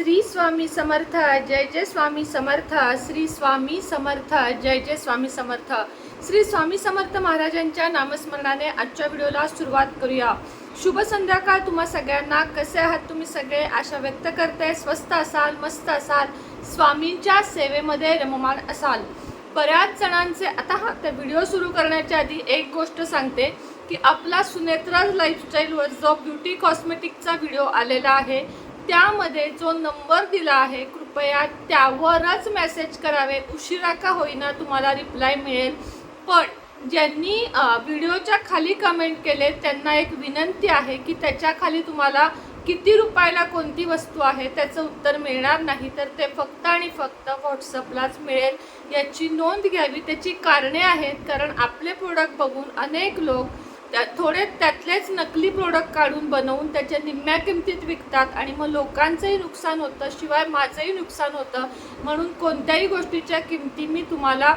श्री स्वामी समर्थ जय जय स्वामी समर्थ श्री स्वामी समर्थ जय जय स्वामी समर्थ. श्री स्वामी समर्थ महाराजांच्या नामस्मरणाने आजच्या व्हिडिओला सुरुवात करूया. शुभ संध्याकाळ तुम्हा सगळ्यांना. कसे आहात तुम्ही सगळे? आशा व्यक्त करताय स्वस्त असाल मस्त असाल स्वामींच्या सेवेमध्ये रममाण असाल. बऱ्याच जणांचे आता हा त्या व्हिडिओ सुरू करण्याच्या आधी एक गोष्ट सांगते की आपला सुनेत्रा लाईफस्टाईलवर जो ब्युटी कॉस्मेटिकचा व्हिडिओ आलेला आहे त्यामध्ये जो नंबर दिला आहे कृपया त्यावरच मेसेज करावे. उशिरा का होईना तुम्हाला रिप्लाय मिळेल. पण ज्यांनी व्हिडिओच्या खाली कमेंट केले त्यांना एक विनंती आहे की त्याच्याखाली तुम्हाला किती रुपयाला कोणती वस्तू आहे त्याचं उत्तर मिळणार नाही. तर ते फक्त आणि फक्त व्हॉट्सअपलाच मिळेल. याची नोंद घ्यावी. त्याची कारणे आहेत. कारण आपले प्रोडक्ट बघून अनेक लोक त्या थोडे त्यातलेच नकली प्रोडक्ट काढून बनवून त्याच्या निम्म्या किमतीत विकतात आणि मग लोकांचंही नुकसान होतं शिवाय माझंही नुकसान होतं. म्हणून कोणत्याही गोष्टीच्या किमती मी तुम्हाला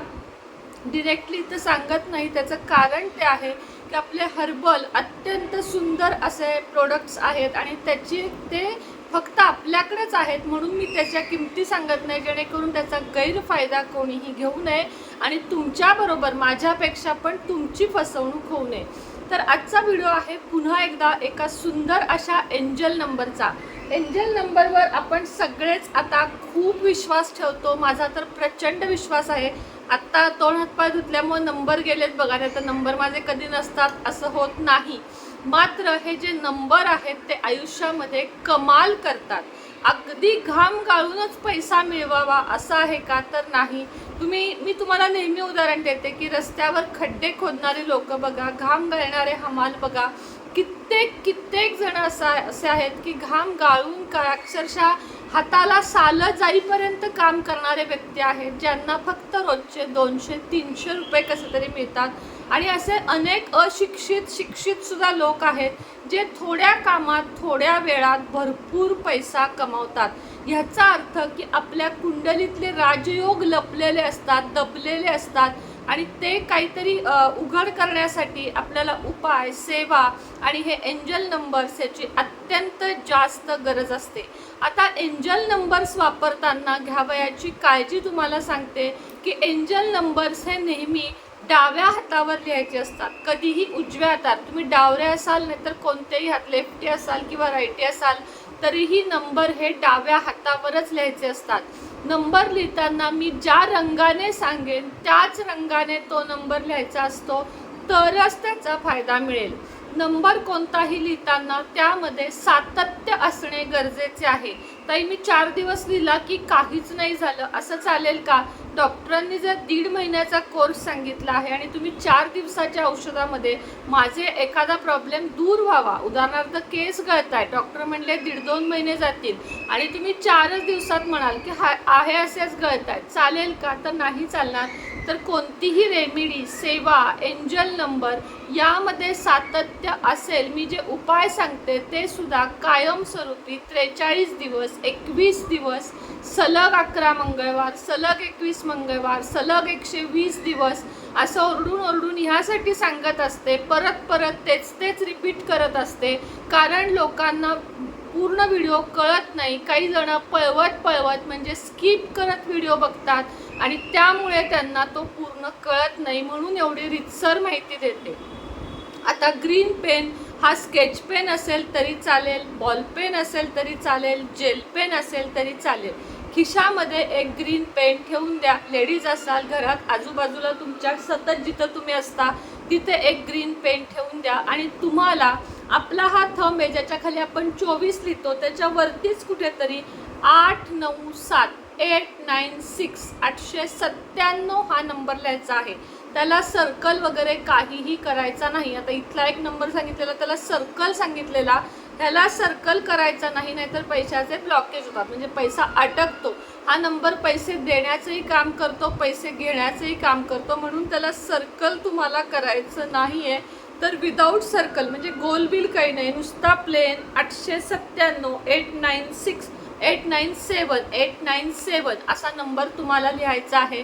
डिरेक्टली तर सांगत नाही. त्याचं कारण ते आहे की आपले हर्बल अत्यंत सुंदर असे प्रोडक्ट्स आहेत आणि त्याची ते फक्त आपल्याकडेच आहेत म्हणून मी त्याच्या किमती सांगत नाही. जेणेकरून त्याचा गैरफायदा कोणीही घेऊ नये आणि तुमच्याबरोबर माझ्यापेक्षा पण तुमची फसवणूक होऊ नये. तर आजचा व्हिडिओ आहे पुन्हा एकदा एका सुंदर अशा एंजल नंबरचा एंजल नंबरवर आपण सगळेच आता खूप विश्वास ठेवतो. माझा तर प्रचंड विश्वास आहे. आत्ता तोंड हातपाय धुतल्यामुळे नंबर गेलेत बघा नाही तर नंबर माझे कधी नसतात असं होत नाही. मात्र हे जे नंबर आहेत ते आयुष्यामध्ये कमाल करतात. अगदी घाम गाळूनच पैसा मिळवावा असं आहे का? तर नाही. तुम्ही मी तुम्हाला नेहमी उदाहरण देते की रस्त्यावर खड्डे खोदणारे लोक बघा घाम गाळणारे हमाल बघा. कित्येक कित्येक जण असा असे आहेत की घाम गाळून का अक्षरशः हाताला सालं जाईपर्यंत काम करणारे व्यक्ती आहेत ज्यांना फक्त रोजचे दोनशे तीनशे रुपये कसे तरी मिळतात. आणि असे अनेक अशिक्षित शिक्षित सुद्धा लोक आहेत जे थोड्या कामात थोड्या वेळात भरपूर पैसा कमावतात. ह्याचा अर्थ की आपल्या कुंडलीतले राजयोग लपलेले असतात दबलेले असतात आणि ते काहीतरी उघड करण्यासाठी आपल्याला उपाय सेवा आणि हे एंजल नंबर्स याची अत्यंत जास्त गरज असते. आता एंजल नंबर्स वापरताना घ्यावयाची काळजी तुम्हाला सांगते की एंजल नंबर्स हे नेहमी डाव्या हातावर लिहायचे असतात. कधीही उजव्या हातात तुम्ही डावरे असाल नाही तर कोणतेही हात लेफ्टी असाल किंवा राईटी असाल तरीही नंबर हे डाव्या हातावरच लिहायचे असतात. नंबर लिहिताना मी ज्या रंगाने सांगेन त्याच रंगाने तो नंबर लिहायचा असतो. तरच त्याचा फायदा मिळेल. नंबर कोणताही लिहिताना त्यामध्ये सातत्य असणे गरजेचे आहे. ताई मी चार दिवस लिहिला की काहीच नाही झालं. असं चालेल का? डॉक्टरांनी जर दीड महिन्याचा कोर्स सांगितला आहे आणि तुम्ही चार दिवसाच्या औषधामध्ये माझे एखादा प्रॉब्लेम दूर व्हावा उदाहरणार्थ केस गळत आहे डॉक्टर म्हणले दीड दोन महिने जातील आणि तुम्ही चारच दिवसात म्हणाल की हा आहे असेच गळताय चालेल का? तर नाही चालणार. तर कोणतीही रेमेडी सेवा एंजल नंबर यामध्ये सातत्य असेल. मी जे उपाय सांगते ते सुद्धा कायमस्वरूपी त्रेचाळीस दिवस एकवीस दिवस सलग अकरा मंगळवार सलग एकवीस मंगळवार सलग एकशे वीस दिवस असं ओरडून ओरडून ह्यासाठी सांगत असते. परत परत तेच तेच रिपीट करत असते. कारण लोकांना पूर्ण व्हिडिओ कळत नाही. काही जण पळवत पळवत म्हणजे स्किप करत व्हिडिओ बघतात आणि त्यामुळे त्यांना तो पूर्ण कळत नाही म्हणून एवढी रितसर माहिती देते. आता ग्रीन पेन हा स्केच पेन असेल तरी चालेल बॉल पेन असेल तरी चालेल जेल पेन असेल तरी चालेल. खिशामध्ये एक ग्रीन पेन ठेवून द्या. लेडीज असाल घरात आजूबाजूला तुमच्या सतत जिथं तुम्ही असता तिथे एक ग्रीन पेन ठेवून द्या. आणि तुम्हाला आपला हा थंब आहे ज्याच्या खाली आपण चोवीस लिहितो त्याच्यावरतीच कुठेतरी आठ नऊ सात एट नाईन सिक्स आठशे सत्त्याण्णव हा नंबर लिहायचा आहे. त्याला सर्कल वगैरे काहीही करायचा नाही. आता इथला एक नंबर सांगितलेला त्याला सर्कल सांगितलेला. त्याला सर्कल करायचा नाही नाहीतर पैशाचे ब्लॉकेज होतात. म्हणजे पैसा अटकतो. हा नंबर पैसे देण्याचंही काम करतो पैसे घेण्याचंही काम करतो. म्हणून त्याला सर्कल तुम्हाला करायचं नाही आहे तर विदाऊट सर्कल म्हणजे गोलबिल काही नाही. नुसता प्लेन आठशे सत्त्याण्णव eight nine six eight nine seven eight nine seven असा नंबर तुम्हाला लिहायचा आहे.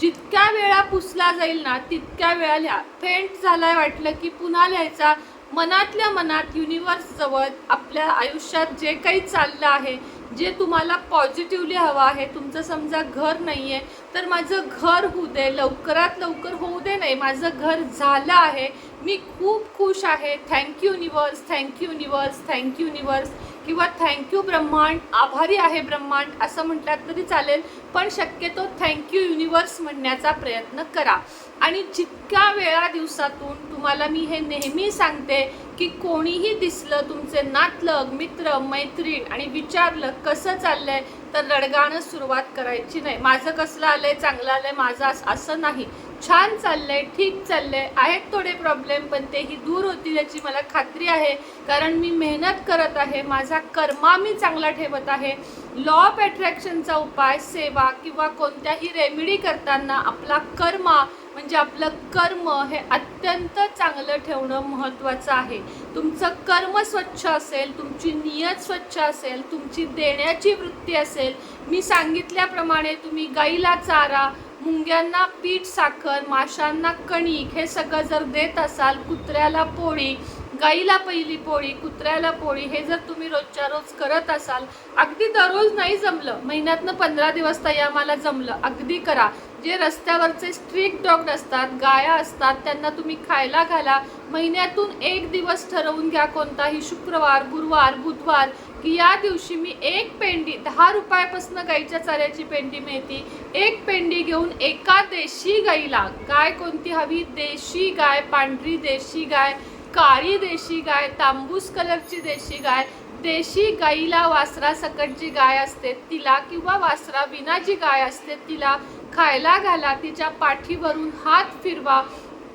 जितक्या वेळा पुसला जाईल ना तितक्या वेळा लिहा. फेंट झालाय वाटलं की पुन्हा लिहायचा. मनातल्या मनात युनिवर्स जवळ आपल्या आयुष्यात जे काही चाललं आहे जे तुम्हाला पॉझिटिव्हली हवं आहे तुमचं समजा घर नाही आहे तर माझं घर होऊ दे लवकरात लवकर होऊ दे नाही माझं घर झालं आहे. मी खूप खुश आहे. Thank you universe thank you universe thank you universe किंवा थँक्यू ब्रह्मांड आभारी आहे ब्रह्मांड असं म्हटलात तरी चालेल. पण शक्यतो थँक्यू युनिवर्स म्हणण्याचा प्रयत्न करा. आणि जितक्या वेळा दिवसातून तुम्हाला मी हे नेहमी सांगते की कोणीही दिसलं तुमचे नातलग मित्र मैत्रीण आणि विचारलं कसं चाललंय तर रडगाणं सुरुवात करायची नाही. माझं कसलं आलंय चांगलं आलंय माझं असं नाही. छान चाललंय ठीक चाललंय. आहेत थोडे प्रॉब्लेम पण तेही दूर होतील याची मला खात्री आहे. कारण मी मेहनत करत आहे माझा कर्मा मी चांगला ठेवत आहे. लॉ ऑफ अट्रॅक्शनचा उपाय सेवा किंवा कोणत्याही रेमेडी करताना आपला कर्मा म्हणजे आपलं कर्म हे अत्यंत चांगलं ठेवणं महत्त्वाचं आहे. तुमचं कर्म स्वच्छ असेल तुमची नियत स्वच्छ असेल तुमची देण्याची वृत्ती असेल मी सांगितल्याप्रमाणे तुम्ही गाईला चारा मुंग्यांना पीठ साखर माशांना कणिक हे सगळं जर देत असाल कुत्र्याला पोळी गाईला पहिली पोळी कुत्र्याला पोळी हे जर तुम्ही रोजच्या रोज करत असाल अगदी दररोज नाही जमलं. महिन्यातनं पंधरा दिवस तयामाला जमलं. अगदी करा. जे रस्त्यावरचे स्ट्रीट डॉग असतात गाया असतात त्यांना तुम्ही खायला घाला. महिन्यातून एक दिवस ठरवून घ्या कोणताही शुक्रवार गुरुवार बुधवार की या दिवशी मी एक पेंडी दहा रुपयापासून गाईच्या चाऱ्याची पेंडी मिळते. एक पेंडी घेऊन एका देशी गाईला गाय कोणती हवी? देशी गाय पांढरी देशी गाय काळी देशी गाय तांबूस कलरची देशी गाय. देशी गाईला वासरा सकट जी गाय असते तिला किंवा वासरा विना जी गाय असते तिला खायला घाला तिच्या पाठीवरून हात फिरवा.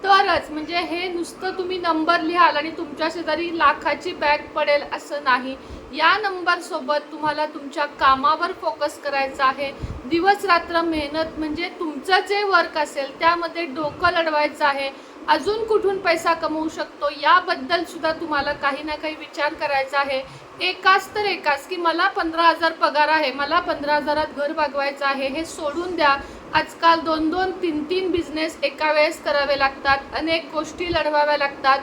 तरच म्हणजे हे नुसतं तुम्ही नंबर लिहाल आणि तुमच्या शेजारी लाखाची बॅग पडेल असं नाही. या नंबरसोबत तुम्हाला तुमच्या कामावर फोकस करायचा आहे. दिवस रात्र मेहनत म्हणजे तुमचं जे वर्क असेल त्यामध्ये डोकं लढवायचं आहे. अजून कुठून पैसा कमवू शकतो याबद्दल सुद्धा तुम्हाला काही ना काही विचार करायचा आहे. एकाच तर एकाच की मला पंधरा हजार पगार आहे मला पंधरा हजारात घर भागवायचं आहे हे सोडून द्या. आजकाल दोन दोन तीन तीन बिझनेस एका वेळेस करावे लागतात अनेक गोष्टी लढवाव्या लागतात.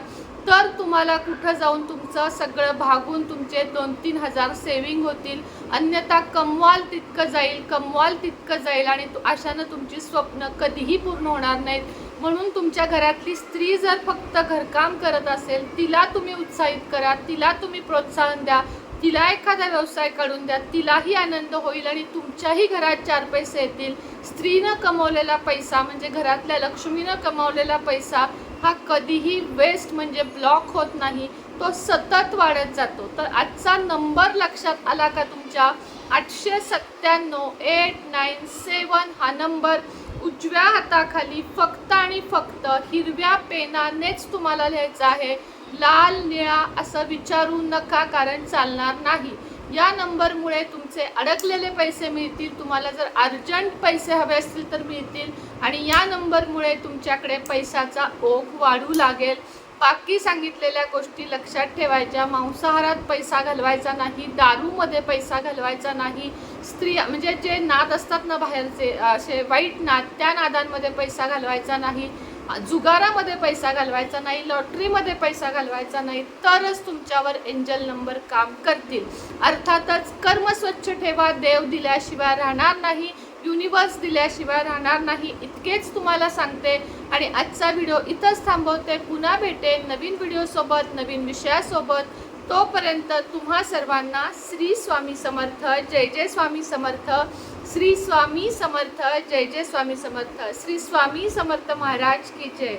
तर तुम्हाला कुठं जाऊन तुमचं सगळं भागून तुमचे दोन तीन हजार सेविंग होतील. अन्यथा कमवाल तितकं जाईल कमवाल तितकं जाईल आणि अशानं तुमची स्वप्न कधीही पूर्ण होणार नाहीत. म्हणून तुमच्या घरातली स्त्री जर फक्त घरकाम करत असेल तिला तुम्ही उत्साहित करा तिला तुम्ही प्रोत्साहन द्या. तिला एखादा व्यवसाय काढून द्या तिलाही आनंद होईल आणि तुमच्याही घरात चार पैसे येतील. स्त्रीनं कमवलेला पैसा म्हणजे घरातल्या लक्ष्मीनं कमवलेला पैसा हा कधीही वेस्ट म्हणजे ब्लॉक होत नाही. तो सतत वाढत जातो. तर आजचा नंबर लक्षात आला का तुमच्या? आठशे सत्त्याण्णव एट नाईन सेवन हा नंबर उजव्या हाताखाली फक्त आणि फक्त हिरव्या पेनानेच तुम्हाला लिहायचं आहे. लाल निळा असं विचारू नका कारण चालणार नाही. या नंबरमुळे तुमचे अडकलेले पैसे मिळतील तुम्हाला जर अर्जंट पैसे हवे असतील तर मिळतील आणि या नंबरमुळे तुमच्याकडे पैशाचा ओघ वाढू लागेल. बाकी सांगितलेल्या गोष्टी लक्षात ठेवायच्या. मांसाहारात पैसा घालवायचा नाही दारूमध्ये पैसा घालवायचा नाही. स्त्रिया म्हणजे जे नाद असतात ना बाहेरचे असे वाईट नाद त्या नादांमध्ये पैसा घालवायचा नाही. जुगारामध्ये पैसा घालवायचा नाही लॉटरीमध्ये पैसा घालवायचा नाही तरच तुमच्यावर एंजल नंबर काम करतील. अर्थातच कर्म स्वच्छ ठेवा देव दिल्याशिवाय राहणार नाही युनिवर्स दिल्याशिवाय राहणार नाही इतकेच तुम्हाला सांगते. आणि आजचा व्हिडिओ इथंच थांबवते. पुन्हा भेटेन नवीन व्हिडिओसोबत नवीन विषयासोबत. तोपर्यंत तुम्हा सर्वांना श्री स्वामी समर्थ जय जय स्वामी समर्थ श्री स्वामी समर्थ जय जय स्वामी समर्थ श्री स्वामी समर्थ महाराज की जय.